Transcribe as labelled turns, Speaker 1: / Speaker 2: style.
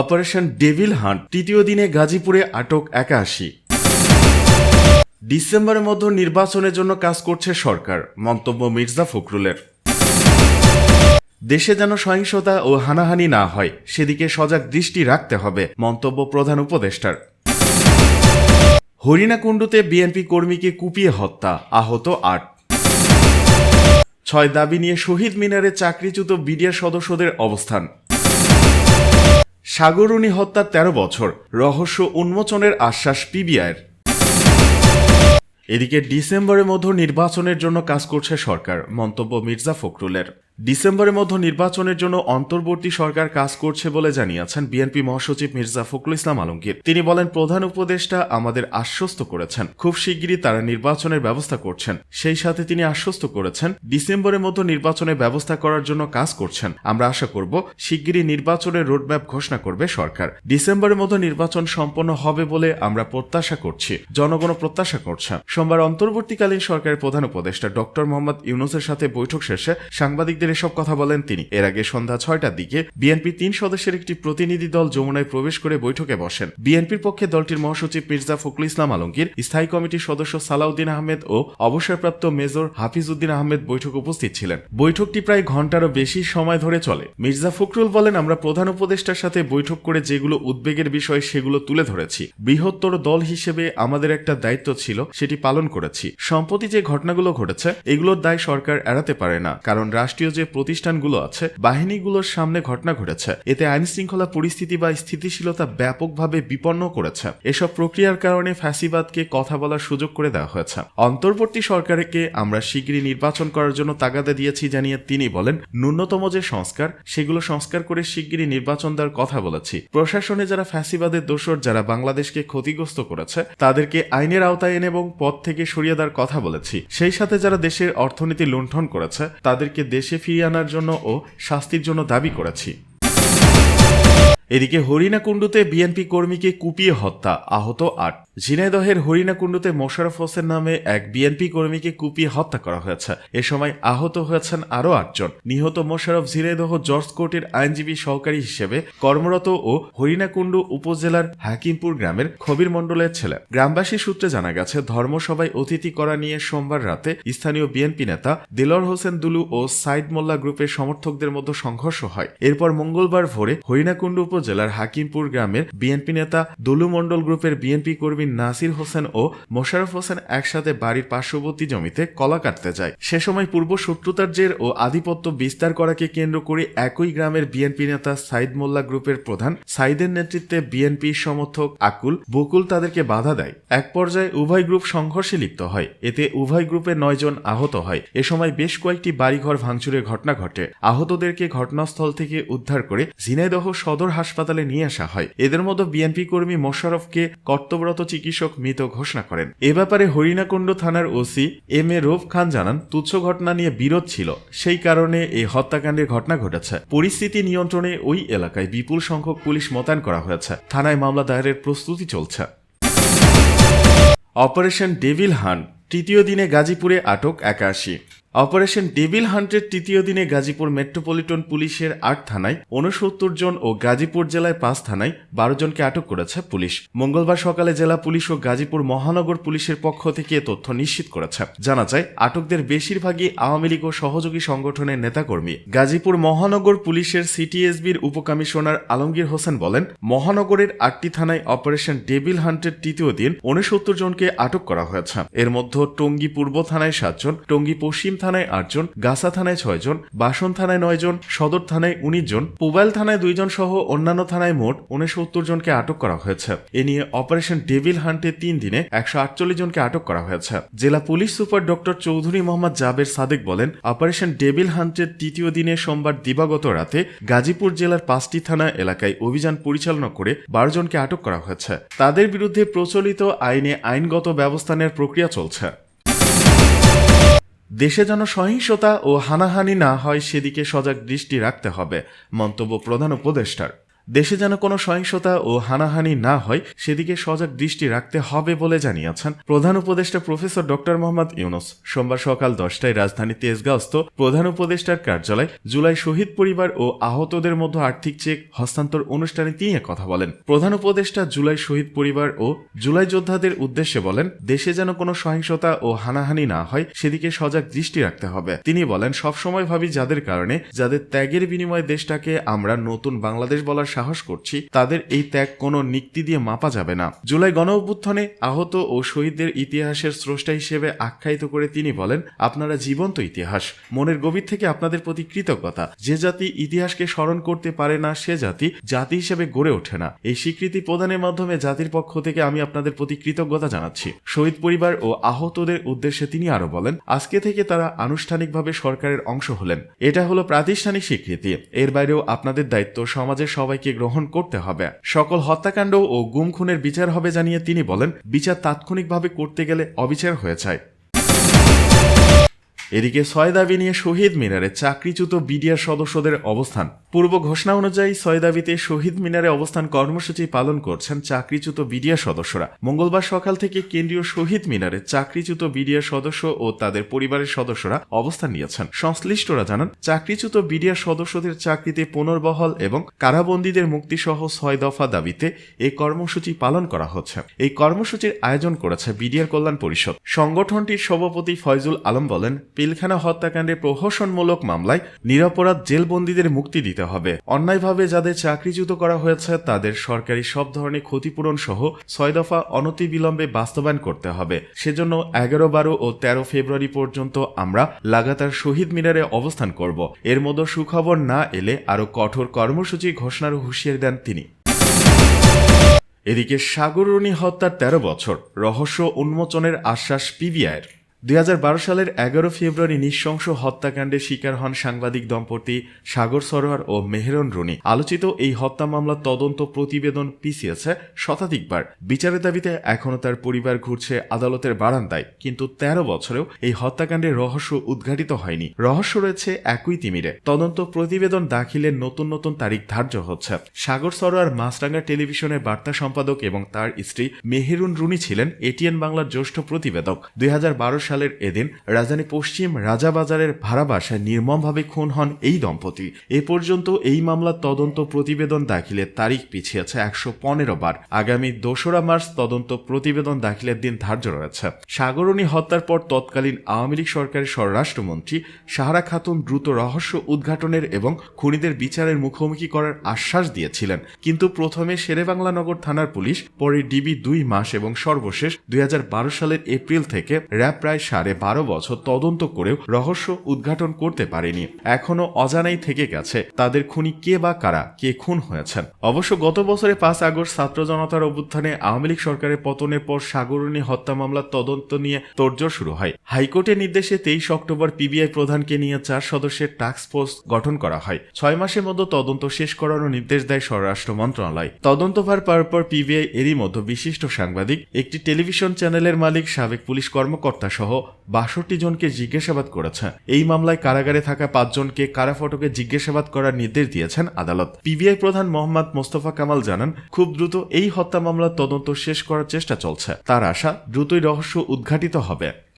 Speaker 1: Operation devil hunt তৃতীয় দিনে গাজীপুরে আটক একাশি। ডিসেম্বরের মধ্যে নির্বাচনের জন্য কাজ করছে সরকার, মন্তব্য মির্জা ফখরুলের। দেশে যেন সহিংসতা ও হানাহানি না হয়, সেদিকে সজাগ দৃষ্টি রাখতে হবে, মন্তব্য প্রধান উপদেষ্টার। হরিণাকুণ্ডুতে বিএনপি কর্মীকে কুপিয়ে হত্যা, আহত আট। ছয় দাবি নিয়ে শহীদ মিনারে চাকরিচ্যুত বিডিআর সদস্যদের অবস্থান। সাগরুণী হত্যার ১৩ বছর। রহস্য উন্মোচনের আশ্বাস পিবিআইয়ের। এদিকে ডিসেম্বরের মধ্যে নির্বাচনের জন্য কাজ করছে সরকার, মন্তব্য মির্জা ফখরুলের। ডিসেম্বরের মধ্যে নির্বাচনের জন্য অন্তর্বর্তী সরকার কাজ করছে বলে জানিয়েছেন বিএনপি মহাসচিব মির্জা ফখরুল ইসলাম আলমগীর। তিনি বলেন, প্রধান উপদেষ্টা আমাদের আশ্বস্ত করেছেন। খুব শিগগিরই তারা নির্বাচনের ব্যবস্থা করছেন। সেই সাথে তিনি আশ্বস্ত করেছেন, ডিসেম্বরের মধ্যে নির্বাচনের ব্যবস্থা করার জন্য কাজ করছেন। আমরা আশা করব, শিগগিরই নির্বাচনের রোডম্যাপ ঘোষণা করবে সরকার। ডিসেম্বরের মধ্যে নির্বাচন সম্পন্ন হবে বলে আমরা প্রত্যাশা করছি। জনগণ প্রত্যাশা করছে। সোমবার অন্তর্বর্তীকালীন সরকারের প্রধান উপদেষ্টা ডক্টর মোহাম্মদ ইউনুসের সাথে বৈঠক শেষে সাংবাদিকদের এসব কথা বলেন তিনি। এর আগে সন্ধ্যা ছয়টার দিকে বিএনপি তিন সদস্যের একটি প্রতিনিধি দল যমুনায় প্রবেশ করে বৈঠকে বসেন। বিএনপির পক্ষে দলটির মহাসচিব মির্জা ফখরুল ইসলাম আলমগীর, স্থায়ী কমিটির সদস্য সালাউদ্দিন আহমেদ ও অবসরপ্রাপ্ত মেজর হাফিজউদ্দিন আহমেদ বৈঠকে উপস্থিত ছিলেন। বৈঠকটি প্রায় ঘন্টারও বেশি সময় ধরে চলে। মির্জা ফখরুল বলেন, আমরা প্রধান উপদেষ্টার সাথে বৈঠক করে যেগুলো উদ্বেগের বিষয় সেগুলো তুলে ধরেছি। বৃহত্তর দল হিসেবে আমাদের একটা দায়িত্ব ছিল, সেটি পালন করেছি। সম্প্রতি যে ঘটনাগুলো ঘটেছে, এগুলোর দায় সরকার এড়াতে পারে না। কারণ রাষ্ট্রীয় যে প্রতিষ্ঠানগুলো আছে, বাহিনীগুলোর সামনে ঘটনা ঘটেছে। এতে আইন শৃঙ্খলা পরিস্থিতি বা স্থিতিশীলতা ব্যাপকভাবে বিপন্ন করেছে। এসব প্রক্রিয়ার কারণে ফ্যাসিবাদকে কথা বলার সুযোগ করে দেওয়া হয়েছে। অন্তর্বর্তী সরকারকে আমরা শীঘ্রই নির্বাচন করার জন্য তাগাদা দিয়েছি জানিয়ে তিনি বলেন, ন্যূনতম যে সংস্কার, সেগুলো সংস্কার করে শিগগিরই নির্বাচন দেওয়ার কথা বলেছি। প্রশাসনে যারা ফ্যাসিবাদের দোষর, যারা বাংলাদেশকে ক্ষতিগ্রস্ত করেছে, তাদেরকে আইনের আওতায় এনে এবং পথ থেকে সরিয়ে দেওয়ার কথা বলেছি। সেই সাথে যারা দেশের অর্থনীতি লুণ্ঠন করেছে, তাদেরকে দেশে ফিরিয়ে আনার জন্য ও শাস্তির জন্য দাবি করেছি। এদিকে হরিণাকুণ্ডুতে বিএনপি কর্মীকে কুপিয়ে হত্যা, আহত আট। ঝিনাইদহের হরিণাকুণ্ডুতে মোশারফ হোসেন নামে এক বিএনপি কর্মীকে কুপিয়ে হত্যা করা হয়েছে। এ সময় আহত হয়েছেন আরও আটজন। নিহত মোশারফ ঝিনাইদহ জর্জ কোর্টের আইনজীবী সহকারী হিসেবে কর্মরত ও হরিণাকুণ্ডু উপজেলার হাকিমপুর গ্রামের খবির মণ্ডলের ছেলে। গ্রামবাসী সূত্রে জানা গেছে, ধর্মসভায় অতিথি করা নিয়ে সোমবার রাতে স্থানীয় বিএনপি নেতা দিলর হোসেন দুলু ও সাইদ মোল্লা গ্রুপের সমর্থকদের মধ্যে সংঘর্ষ হয়। এরপর মঙ্গলবার ভোরে হরিণাকুণ্ডু উপজেলার হাকিমপুর গ্রামের বিএনপি নেতা দুলু মণ্ডল গ্রুপের বিএনপি কর্মী নাসির হোসেন ও মোশারফ হোসেন একসাথে বাড়ির পার্শ্ববর্তী জমিতে কলা কাটতে যায়। সে সময় পূর্ব শত্রুতার জের ও আধিপত্য বিস্তার করাকে কেন্দ্র করে একই গ্রামের বিএনপি নেতা সাইদ মোল্লা গ্রুপের প্রধান সাইদের নেতৃত্বে বিএনপি সমর্থক আকুল বকুল তাদেরকে বাধা দেয়। এক পর্যায়ে উভয় গ্রুপ সংঘর্ষে লিপ্ত হয়। এতে উভয় গ্রুপের নয়জন আহত হয়। এ সময় বেশ কয়েকটি বাড়িঘর ভাঙচুরের ঘটনা ঘটে। আহতদেরকে ঘটনাস্থল থেকে উদ্ধার করে ঝিনাইদহ সদর হাসপাতালে নিয়ে আসা হয়। এদের মধ্যে বিএনপি কর্মী মোশারফকে কর্তব্যরত চিকিৎসক মৃত ঘোষণা করেন। এ ব্যাপারে হরিণাকুণ্ড থানার OC M A Rouf Khan জানান, তুচ্ছ ঘটনা নিয়ে বিরোধ ছিল। সেই কারণে এই হত্যাকাণ্ডের ঘটনা ঘটেছে। পরিস্থিতি নিয়ন্ত্রণে ওই এলাকায় বিপুল সংখ্যক পুলিশ মোতায়েন করা হয়েছে। থানায় মামলা দায়েরের প্রস্তুতি চলছে। অপারেশন ডেভিল হান্ট তৃতীয় দিনে গাজীপুরে আটক একাশি। অপারেশন ডেভিল হান্টের তৃতীয় দিনে গাজীপুর মেট্রোপলিটন পুলিশের আট থানায় উনসত্তর জন ও গাজীপুর জেলায় পাঁচ থানায় বারো জনকে আটক করেছে পুলিশ। মঙ্গলবার সকালে জেলা পুলিশ ও গাজীপুর মহানগর পুলিশের পক্ষ থেকে তথ্য নিশ্চিত করেছে। জানা যায়, আটকদের বেশিরভাগই আওয়ামী লীগ ও সহযোগী সংগঠনের নেতাকর্মী। গাজীপুর মহানগর পুলিশের সিটিএসবির উপকমিশনার আলমগীর হোসেন বলেন, মহানগরের আটটি থানায় অপারেশন ডেভিল হান্টের তৃতীয় দিন উনসত্তর জনকে আটক করা হয়েছে। এর মধ্যে টঙ্গী পূর্ব থানায় সাতজন, টঙ্গী পশ্চিম থানায় আটজন গাসা থানায় ছয়জন বাসন থানায় নয় জন, সদর থানায় উনিশ জন, পুবাইল থানায় দুইজন সহ অন্যান্য থানায় মোট উনসত্তর জনকে আটক করা হয়েছে। এ নিয়ে অপারেশন ডেভিল হান্টে তিন দিনে একশো আটচল্লিশ জনকে আটক করা হয়েছে। জেলা police super doctor Chowdhury Mohammad Jaber Sadek বলেন, অপারেশন ডেভিল হান্টের তৃতীয় দিনে সোমবার দিবাগত রাতে গাজীপুর জেলার পাঁচটি থানা এলাকায় অভিযান পরিচালনা করে বারো জনকে আটক করা হয়েছে। তাদের বিরুদ্ধে প্রচলিত আইনে আইনগত ব্যবস্থা নেওয়ার প্রক্রিয়া চলছে। দেশে যেন সহিংসতা ও হানাহানি না হয়, সেদিকে সজাগ দৃষ্টি রাখতে হবে, মন্তব্য প্রধান উপদেষ্টার। দেশে যেন কোনো সহিংসতা ও হানাহানি না হয়, সেদিকে সজাগ দৃষ্টি রাখতে হবে বলে জানিয়েছেন প্রধান উপদেষ্টা প্রফেসর ডক্টর মোহাম্মদ ইউনুস। সোমবার সকাল দশটায় রাজধানী তেজগাঁওস্থ প্রধান উপদেষ্টার কার্যালয় জুলাই শহীদ পরিবার ও আহতদের মধ্যে আর্থিক চেক, হস্তান্তর অনুষ্ঠানে তিনি কথা বলেন। প্রধান উপদেষ্টা জুলাই শহীদ পরিবার ও জুলাই যোদ্ধাদের উদ্দেশ্যে বলেন, দেশে যেন কোনো সহিংসতা ও হানাহানি না হয়, সেদিকে সজাগ দৃষ্টি রাখতে হবে। তিনি বলেন, সবসময় ভাবি যাদের কারণে, যাদের ত্যাগের বিনিময়ে দেশটাকে আমরা নতুন বাংলাদেশ বলার সাহস করছি, তাদের এই ত্যাগ কোনো নিক্তি দিয়ে মাপা যাবে না। জুলাই গণ অভ্যুত্থানে আহত ও শহীদদের ইতিহাসের স্রষ্টা হিসেবে আখ্যায়িত করে তিনি বলেন, আপনারা জীবন্ত ইতিহাস। মনের গভীর থেকে আপনাদের প্রতি কৃতজ্ঞতা। যে জাতি ইতিহাসকে স্মরণ করতে পারে না, সে জাতি জাতি হিসেবে গড়ে ওঠে না। এই স্বীকৃতি প্রদানের মাধ্যমে জাতির পক্ষ থেকে আমি আপনাদের প্রতি কৃতজ্ঞতা জানাচ্ছি। শহীদ পরিবার ও আহতদের উদ্দেশ্যে তিনি আরও বলেন, আজকে থেকে তারা আনুষ্ঠানিকভাবে সরকারের অংশ হলেন। এটা হলো প্রাতিষ্ঠানিক স্বীকৃতি। এর বাইরেও আপনাদের দায়িত্ব সমাজের সবাইকে গ্রহণ করতে হবে। সকল হত্যাকাণ্ড ও গুম খুনের বিচার হবে জানিয়ে তিনি বলেন, বিচার তাৎক্ষণিকভাবে করতে গেলে অবিচার হয়ে যায়। এদিকে ছয় দাবি নিয়ে শহীদ মিনারে চাকরিচ্যুত বিডিআর সদস্যদের অবস্থান। পূর্ব ঘোষণা অনুযায়ী ছয় দাবিতে শহীদ মিনারে অবস্থান কর্মসূচি পালন করছেন চাকরিচ্যুত বিডিআর সদস্যরা। মঙ্গলবার সকাল থেকে কেন্দ্রীয় শহীদ মিনারে চাকরিচ্যুত বিডিআর সদস্য ও তাদের পরিবারের সদস্যরা অবস্থান নিয়েছেন। সংশ্লিষ্টরা জানান, চাকরিচ্যুত বিডিআর সদস্যদের চাকরিতে পুনর্বহল এবং কারাবন্দীদের মুক্তিসহ ছয় দফা দাবিতে এই কর্মসূচি পালন করা হচ্ছে। এই কর্মসূচির আয়োজন করেছে বিডিআর কল্যাণ পরিষদ। সংগঠনটির সভাপতি ফয়জুল আলম বলেন, পিলখানা হত্যাকাণ্ডে প্রহসনমূলক মামলায় নিরাপরাধ জেলবন্দীদের মুক্তি দিতে হবে। অন্যায়ভাবে যাদের চাকরিচ্যুত করা হয়েছে, তাদের সরকারি সব ধরনের ক্ষতিপূরণ সহ ছয় দফা অনতিবিলম্বে বাস্তবায়ন করতে হবে। সেজন্য এগারো, বারো ও তেরো ফেব্রুয়ারি পর্যন্ত আমরা লাগাতার শহীদ মিনারে অবস্থান করব। এর মধ্যে সুখবর না এলে আরও কঠোর কর্মসূচি ঘোষণার হুঁশিয়ারি দেন তিনি। এদিকে সাগররণী হত্যার ১৩ বছর। রহস্য উন্মোচনের আশ্বাস পিবিআইয়ের। দুই হাজার বারো সালের এগারো ফেব্রুয়ারি নৃশংস হত্যাকাণ্ডে শিকার হন সাংবাদিক দম্পতি সাগর সরোয়ার ও মেহেরন রুনি। আলোচিত এই হত্যা মামলার তদন্ত প্রতিবেদন পিছিয়েছে শতাধিকবার। বিচারের দাবিতে এখনও তার পরিবার ঘুরছে আদালতের বারান্দায়, কিন্তু ১৩ বছরেও এই হত্যাকাণ্ডের রহস্য উদ্ঘাটিত হয়নি। রহস্য রয়েছে একই তিমিরে। তদন্ত প্রতিবেদন দাখিলের নতুন নতুন তারিখ ধার্য হচ্ছে। সাগর সরোয়ার মাছরাঙ্গা টেলিভিশনের বার্তা সম্পাদক এবং তার স্ত্রী মেহেরুন রুনি ছিলেন এটিএন বাংলার জ্যেষ্ঠ প্রতিবেদক। দুই বারো সালের এদিন রাজধানী পশ্চিম রাজাবাজারের ভাড়া বাসায় নির্মমভাবে খুন হন এই দম্পতি। এ পর্যন্ত এই মামলার তদন্ত প্রতিবেদন দাখিলের তারিখ পিছিয়েছে একশো পনেরো বার। আগামী দোসরা মার্চ তদন্ত প্রতিবেদন দাখিলের দিন ধার্য রয়েছে। সাগরণী হত্যার পর তৎকালীন আওয়ামী লীগ সরকারের স্বরাষ্ট্রমন্ত্রী সাহারা খাতুন দ্রুত রহস্য উদ্ঘাটনের এবং খুনিদের বিচারের মুখোমুখি করার আশ্বাস দিয়েছিলেন। কিন্তু প্রথমে শেরেবাংলা নগর থানার পুলিশ, পরে ডিবি দুই মাস এবং সর্বশেষ দুই হাজার বারো সালের এপ্রিল থেকে র্যাব প্রায় সাড়ে বারো বছর তদন্ত করেও রহস্য উদ্ঘাটন করতে পারেনি। এখনও অজানাই থেকে গেছে তাদের খুনি কে বা কারা, কে খুন হয়েছেন। অবশ্য গত বছরে পাঁচ আগস্ট ছাত্র জনতার অভ্যুত্থানে আওয়ামী লীগ সরকারের পতনের পর সাগরণী হত্যা মামলার তদন্ত নিয়ে তোড়জোড় শুরু হয়। হাইকোর্টের নির্দেশে তেইশ অক্টোবর পিবিআই প্রধানকে নিয়ে চার সদস্যের টাস্ক ফোর্স গঠন করা হয়। ছয় মাসের মধ্যে তদন্ত শেষ করানোর নির্দেশ দেয় স্বরাষ্ট্র মন্ত্রণালয়। তদন্তভার পাওয়ার পর পিবিআই এরই মধ্যে বিশিষ্ট সাংবাদিক, একটি টেলিভিশন চ্যানেলের মালিক, সাবেক পুলিশ কর্মকর্তা সহ বাষট্টি জনকে জিজ্ঞাসাবাদ করেছে। এই মামলায় কারাগারে থাকা পাঁচজনকে কারা ফটকে জিজ্ঞাসাবাদ করার নির্দেশ দিয়েছেন আদালত। পিবিআই প্রধান মোহাম্মদ মোস্তফা কামাল জানান, খুব দ্রুত এই হত্যা মামলার তদন্ত শেষ করার চেষ্টা চলছে। তার আশা, দ্রুতই রহস্য উদ্ঘাটিত হবে।